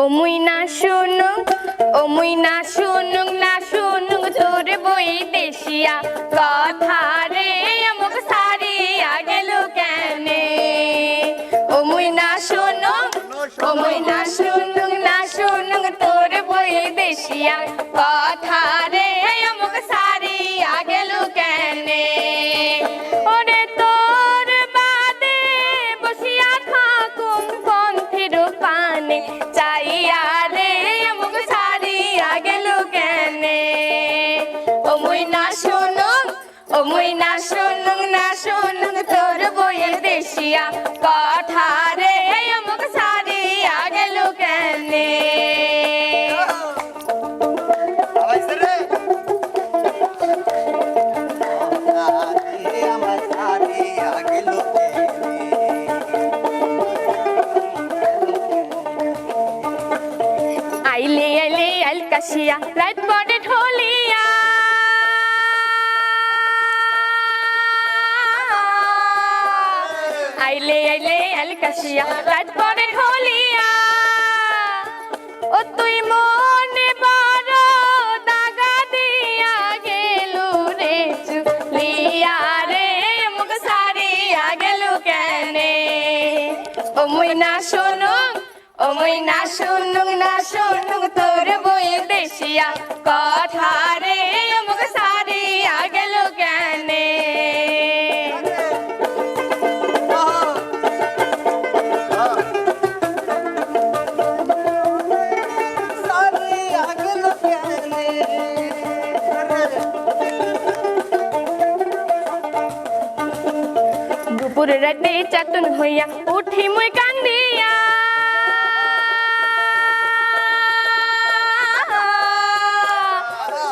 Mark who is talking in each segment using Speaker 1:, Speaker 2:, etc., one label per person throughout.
Speaker 1: ও মুই না শুনুং ও মুই না শুনুং না শুনুং তোর বই দেশিয়া। কথা রে অমুক সারিয়া গেল কেনে? ও মুই না শুনুং ও মুই না শুনুং না শুনুং তোর বই দেশিয়া। কথা দেশিয়া কথা রে মুখ সারিয়া গেল কেনে? আইলে আইলে আইল কাশিয়া রাত পরে ঢোলিয়া আইলে আইলে আইল কাশিয়া রাত পরে ঢোলিয়া ও তুই মনে বড় দাগা দিয়া গেলু রে চুলিয়া রে, মুখ সারিয়া গেলু কেনে? ও মুই না শুনুং ও মুই না শুনুং না শুনুং তোর বই দেশিয়া, কথা দুপুর রাতে চাতন হইয়া উঠি মুই কান্দিয়া।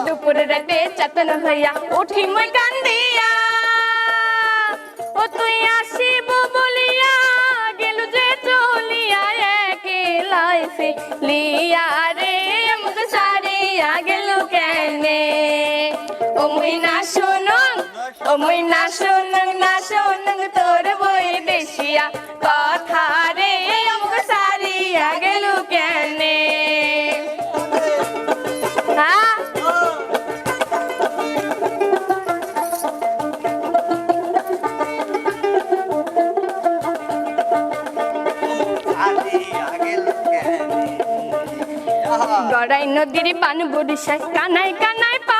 Speaker 1: দুপুর রাতে চাতন হইয়া উঠি মুই কান্দিয়া। ও তুই আসিব বলিয়া, গেলু যে চলিয়া একলাই লিয়া রে, মুখ সারিয়া কেনে না শুনুন ও মুই না শুনুন না শুনুন তোর বই দেশিয়া। কথা রে মুখ সারিয়া গেলু কেনে? হ্যাঁ? গড়াই নদীর পান বরিশায় কানাই কানাই পানি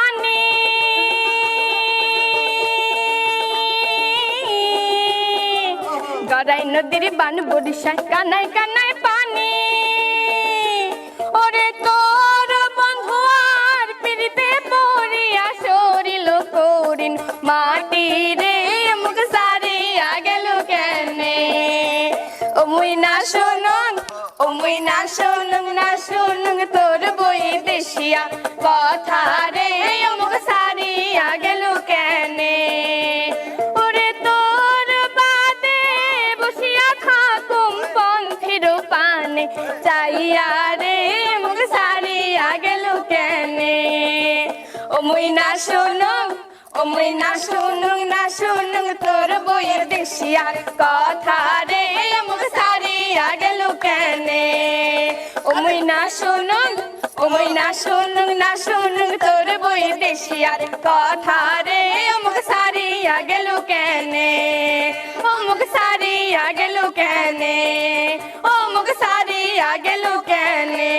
Speaker 1: গড়াই নদীর বান বরিশায় কানাই কানাই পানি। ওরে তোর বন্ধু আর পিড়িতে পড়িয়া সরিল করিন। মাটি রে মুখ সারিয়া গেল কেনে? ও মুই না শুনুন, ও মুই না শুনুন না শুনুন তোর বই দেশিয়া। কথা রে পানে চাইয়া রে, মুখ সারিয়া গেল কেনে? ও মুই না শুনুন ও মুই না শুনুন না শুনুন তোর বইয়ের দেশিয়ার কথা রে, মুখ সারিয়া গেল কেনে? ও মুই না শুনুন ও মুই না শুনুন না শুনুন তোর বইয়ের দেশিয়ার কথা রে, মুখ সারিয়া গেল কেনে? ও মুখ সারিয়া গেল কেনে? ও হইয়া গেল কেনে?